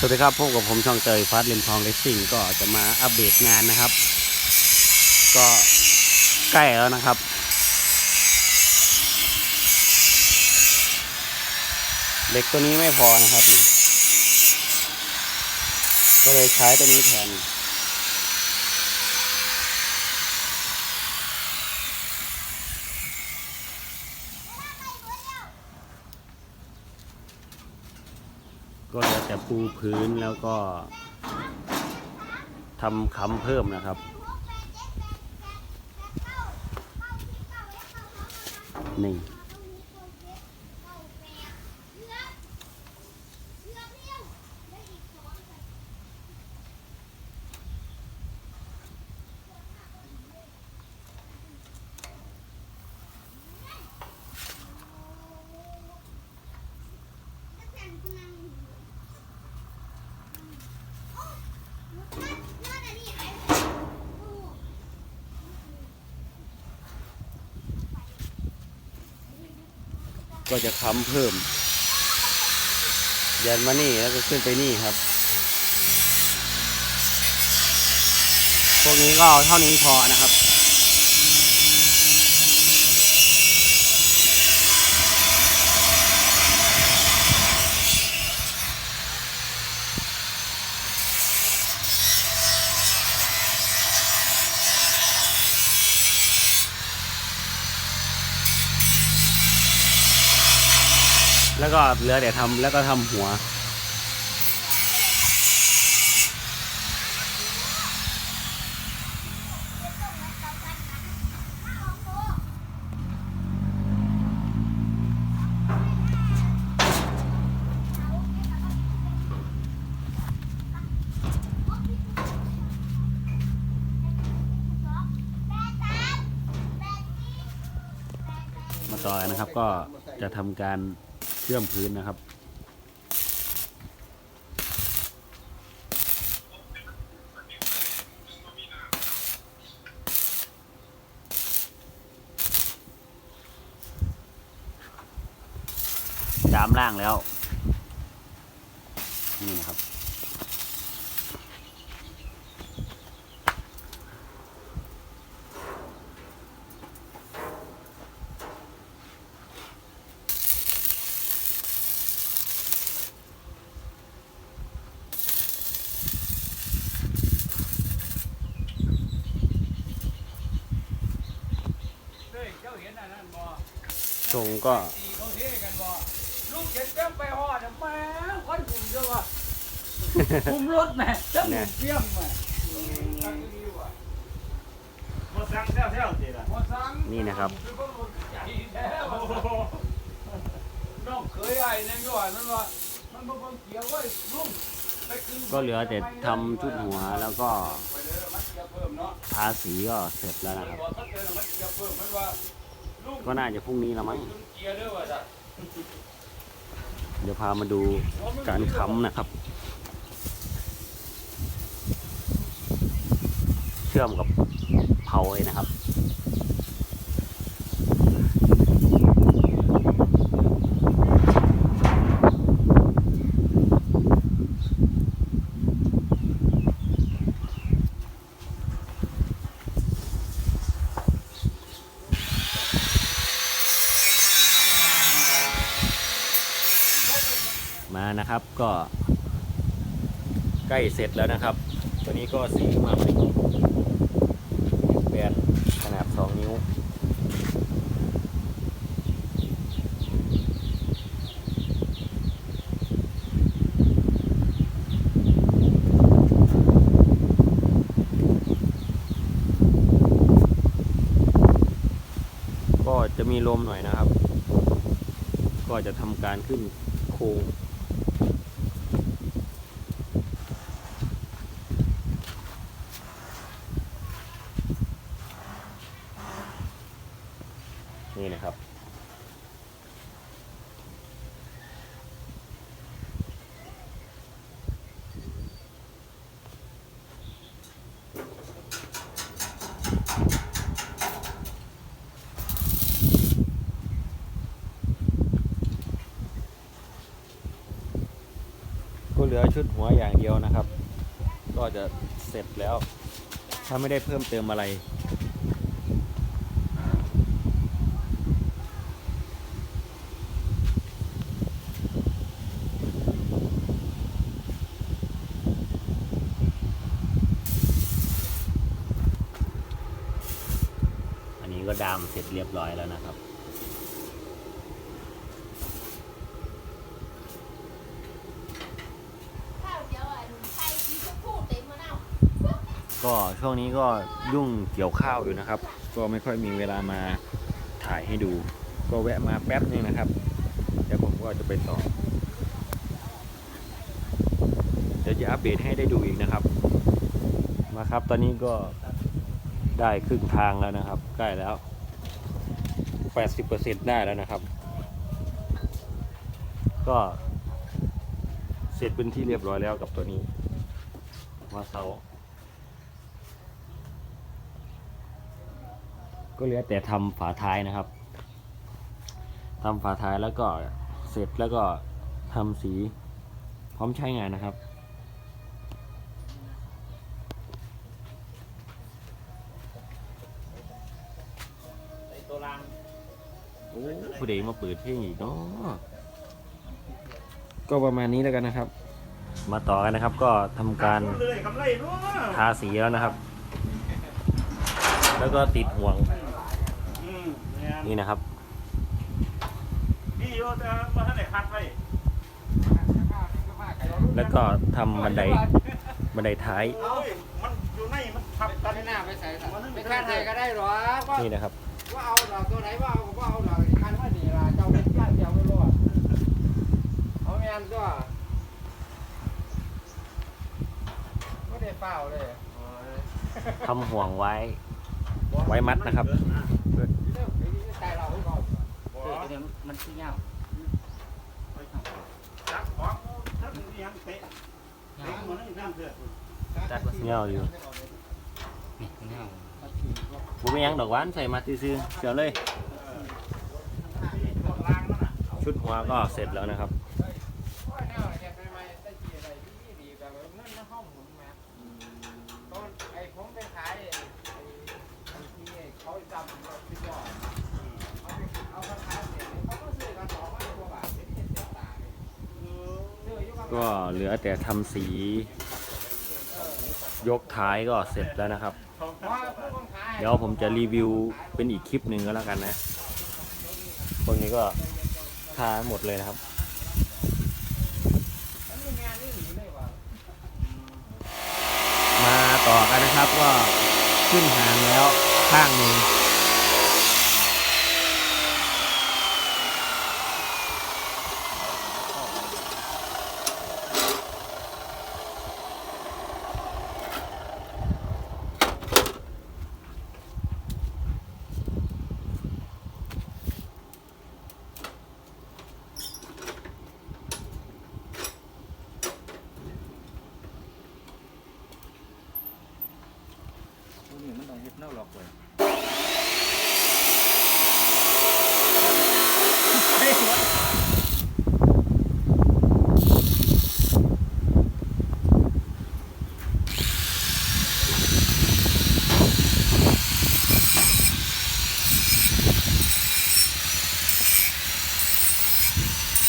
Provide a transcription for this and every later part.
สวัสดีครับพบกับผมช่องเตยฟาสเลนทองเลสซิ่งก็จะมาอัปเดตงานนะครับ ก็ใกล้แล้วนะครับเหล็กตัวนี้ไม่พอนะครับ ก็เลยใช้ตัวนี้แทน ก็เหลือแต่ปูพื้นแล้วก็ทำค้ำเพิ่มนะครับ นี่ ก็จะค้ำเพิ่ม ยันมานี่แล้วก็ขึ้นไปนี่ครับ พวกนี้ก็เอาเท่านี้พอนะครับ แล้วก็เหลือแต่ทำแล้วก็ทำหัว มาต่อนะครับก็จะทำการ ชื่อมพื้นนะครับจามล่างแล้ว นี่นะครับ เฮ้ยเจ้าเห็นอันนั้นบ่ทรงก็ตีเขาเท่กันบ่ลูกเห็นแป้งไปหอดอะแม่งคนหุ่มเยอะว่ะหุ่มรถแม่เจ้าหุ่มเปี้ยงแม่ตั้งดีว่ะมาสั่งแถวๆสิล่ะหมดสั่งนี่นะครับคือคนรถใหญ่แล้วน้องเคยไอ้นั่นก็ว่านั่นว่ามันบ่เบิ่งเกี่ยวเว้ยลุงไปขึ้นก็เหลือแต่ทำชุดหัวแล้วก็าะทาสีก็เสร็จแล้วนะครับ ก็น่าจะพรุ่งนี้ละมั้งขึ้นเกียร์เด้อว่าจ้ะเดี๋ยวพามาดูการค้ำนะครับ เชื่อมกับเผาเลยนะครับ มา นะครับ ก็ใกล้เสร็จแล้วนะครับ ตัวนี้ก็สีมาใหม่แบนขนาด 2 นิ้ว ก็จะมีลมหน่อยนะครับ ก็จะทำการขึ้นโค้ง นี่นะครับ ก็เหลือชุดหัวอย่างเดียวนะครับ ก็จะเสร็จแล้ว ถ้าไม่ได้เพิ่มเติมอะไร ก็ดามเสร็จเรียบร้อยแล้วนะครับ ก็ช่วงนี้ก็ยุ่งเกี่ยวข้าวอยู่นะครับ ก็ไม่ค่อยมีเวลามาถ่ายให้ดู ก็แวะมาแป๊บนึงนะครับเดี๋ยวผมก็จะไปต่อเดี๋ยวจะอัปเดตให้ได้ดูอีกนะครับ มาครับตอนนี้ก็ ได้ครึ่งทางแล้วนะครับ ใกล้แล้ว 80%ได้แล้วนะครับ ก็เสร็จเป็นที่เรียบร้อยแล้วกับตัวนี้มาเสาก็เหลือแต่ทำฝาท้ายนะครับทำฝาท้ายแล้วก็เสร็จแล้วก็ทำสีพร้อมใช้งานนะครับ ผู้เด็กมาเปิดเพลงอีกเนาะก็ประมาณนี้แล้วกันนะครับ มาต่อกันนะครับ ก็ทำการเลยกำไรเนาะทาสีแล้วนะครับ แล้วก็ติดห่วงอืมเนี่ยนี่นะครับ พี่โยจะมาท่านไหนคัดไว้แล้วก็ทำบันไดบันไดท้ายโอ้ยมันอยู่ในมันทับกันไม่น่าไปใส่สัตว์ไปแค่ไหนก็ได้หรอว่านี่นะครับ ว่าเอาดอกตัวไหนว่าเอาก็ว่าเอาดอกคันว่าดีล่ะเจ้าเป็นญาติเจ้าไม่รอดเอาแมนก็ไม่ได้เปล่าเลยทำห่วงไว้ ไว้มัดนะครับใจเราไม่พอมันขี้เงาจับของถ้าเป็นเลี้ยงเตะเตะมันนั่งเถื่อนตัดว่าเงาอยู่นี่เงาบุไม่ยังดอกหวานใส่มาซื้อๆเดี๋ยวเลยตัวรางนั่นน่ะชุดหัวก็เสร็จแล้วนะครับ ว่าแนวเนี่ยเป็นไม้ตะกี้อะไรที่ดีแบบเงินในห้องผมแม่ตอนไอ้ผมไปขายไอ้ไอ้ที่เขาจำแบบที่ว่าเอาไปเอาไปขายเสร็จเขาก็ซื้อกันสองพันกว่าบาทเป็นเจ็ดสิบตาเลยซื้ออยู่ ก็เหลือแต่ทำสี ยกท้ายก็เสร็จแล้วนะครับ เดี๋ยวผมจะรีวิวเป็นอีกคลิปหนึ่งก็แล้วกันนะพวกนี้ก็ทาหมดเลยนะครับมานนี่หนีเลยว่ะมาต่อกันนะครับก็ขึ้นหางแล้วข้างหนึ่ง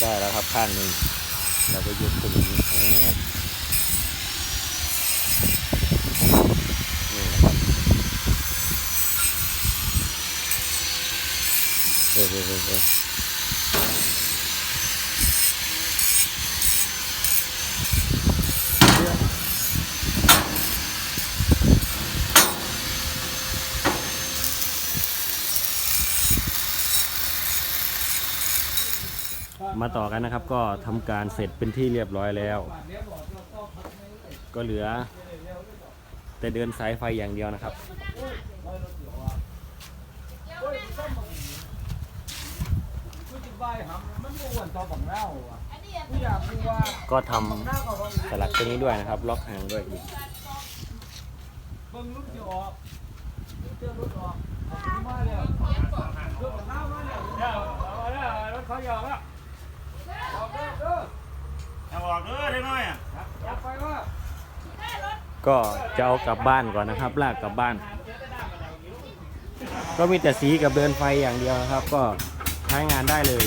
ได้แล้วครับข้างหนึ่งเราก็ ยกขึ้นอย่างนี้นี่นะครับเออเออเออ มาต่อกันนะครับ ก็ทำการเสร็จเป็นที่เรียบร้อยแล้ว ก็เหลือ แต่เดินสายไฟอย่างเดียวนะครับ ก็ทำหน้าสลักตัวนี้ด้วยนะครับ ล็อกหางด้วยอีกเบิ่งรุ่นที่ออกเจอรุ่นออกมาแล้วรุ่นหน้ามาแล้วเดี๋ยวเอาแล้วรถเขาหยอกแล้วออก เด้อเด้อไเอาออกเด้อได้น้อยอะอย่าไปว่าก็จะเอากลับบ้านก่อนนะครับ ลากกลับบ้าน ก็มีแต่สีกับเดินไฟอย่างเดียวนะครับ ก็ใช้งานได้เลย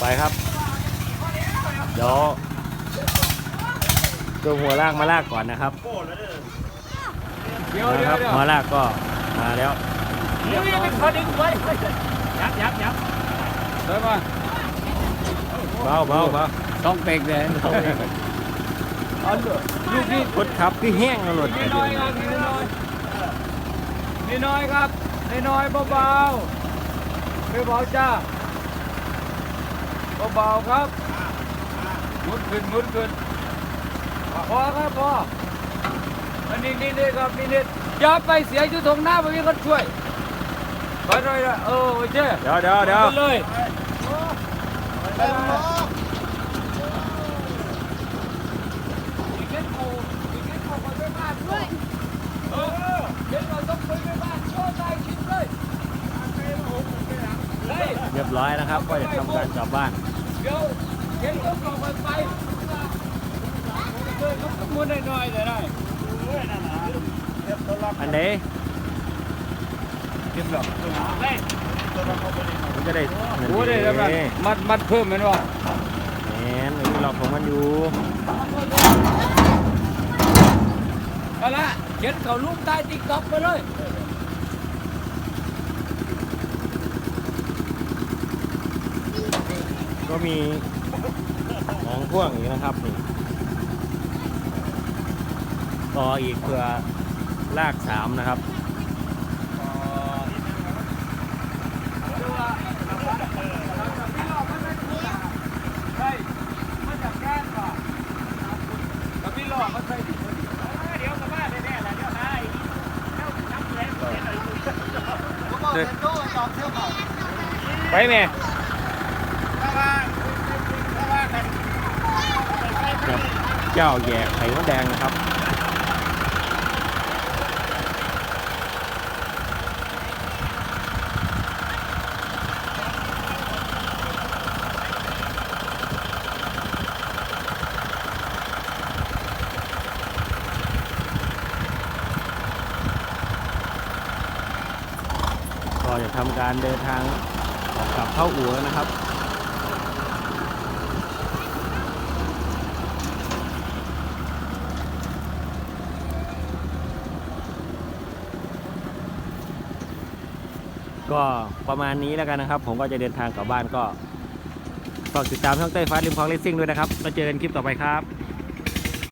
ไปครับ เดี๋ยวตัวหัวลากมาลากก่อนนะครับ นะเดี๋คยวรับเดี๋ยวหัวลากก็มาแล้วเดี๋ยวนี่เขาดึงไว้ยับยับยับเดินมาเบาเบาเบาต้องเปกเลยเอาลูกลูกนี่กดขับคือแห้งแล้วหลดนิดหน่อยครับนิดหน่อยนิดหน่อยครับนิดหน่อยเบาๆเบาๆจ้าเบาๆครับหมุนขึ้นหมุนขึ้นพอครับพออั นนี้นี่นี่ครับนี่นี่อย่าไปเสียอยู่ตรงหน้าไม่มีคนช่วยไปเลยนะเออโอเคเดี๋ยวเดี๋ยวเดี๋ยวไปเลยอีกแค่โคอีกแค่โคไปไม่บ้านด้วยเออเดี๋ยวเราต้องไปไปบ้านโชว์ได้คิดเลยเฮ้ยเรียบร้อยนะครับก็จะทำการกลับบ้านเดี๋ยวเดี๋ยวต้องส่งมันไปเดินเขาขโมยหน่อยๆเลยได้ อันไหนเก็บหรอกมันจะได้โอ้ได้แล้วมันมัดมัดเพิ่มมันวะแหมมันมีหลอกของมันอยู่เอาละเขียนเขาลูกใต้ติ๊กต็อกไปเลยก็มีของพ่วงอีกนะครับนี่ ต่ออีกเพื่อลากสามนะครับใช่มาจาแย่ใช่ก๋วได้แล้วน้ำแรงไปแม่เจ้าแย่ไข่มดแดงนะครับ ก็จะทำการเดินทางออกกลับเข้าอู่แล้วนะครับก็ประมาณนี้แล้วกันนะครับ ผมก็จะเดินทางกลับบ้านก็ฝากติดตามช่องเต้ฟ้าริมคลองเลสซิ่งด้วยนะครับ แล้วเจอกันคลิปต่อไปครับ